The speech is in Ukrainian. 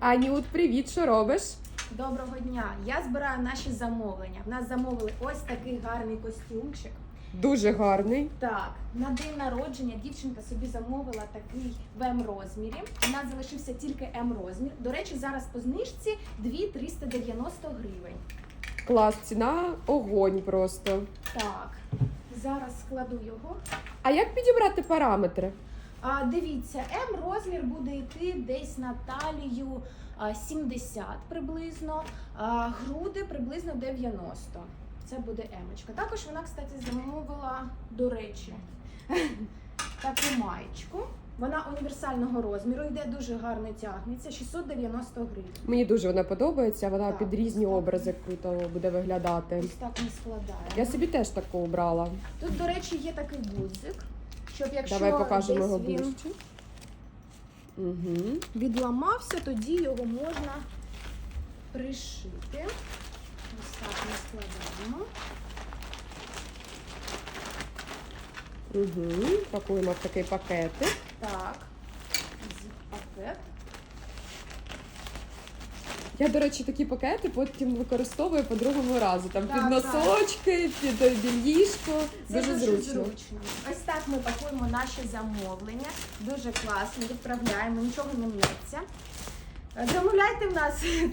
Анют, привіт, що робиш? Доброго дня! Я збираю наші замовлення. В нас замовили ось такий гарний костюмчик. Дуже гарний. Так, на день народження дівчинка собі замовила такий в М розмірі. У нас залишився тільки М розмір. До речі, зараз по знижці 2,390 гривень. Клас, ціна огонь просто. Так, зараз складу його. А як підібрати параметри? А, дивіться, М розмір буде йти десь на талію а, 70 приблизно, а, груди приблизно 90. Це буде Емочка. Також вона, кстати, замовила, до речі, таку маєчку. Вона універсального розміру, йде дуже гарно тягнеться, 690 гривень. Мені дуже вона подобається, вона Так, під різні так. образи круто буде виглядати. Ось так ми складаємо. Я собі теж таку обрала. Тут, до речі, є такий гудзик, щоб якщо Давай покажемо його він ближче. Угу. відламався, тоді його можна пришити. Ось так ми складаємо. Угу. Пакуємо в такий пакетик. Так, пакет. Я, до речі, такі пакети потім використовую по другому разу. Там Так, під так. носочки, під е, більїшко. Це Дуже, зручно. Ось так ми пакуємо наші замовлення. Дуже класно, відправляємо, нічого не мнеться. Замовляйте в нас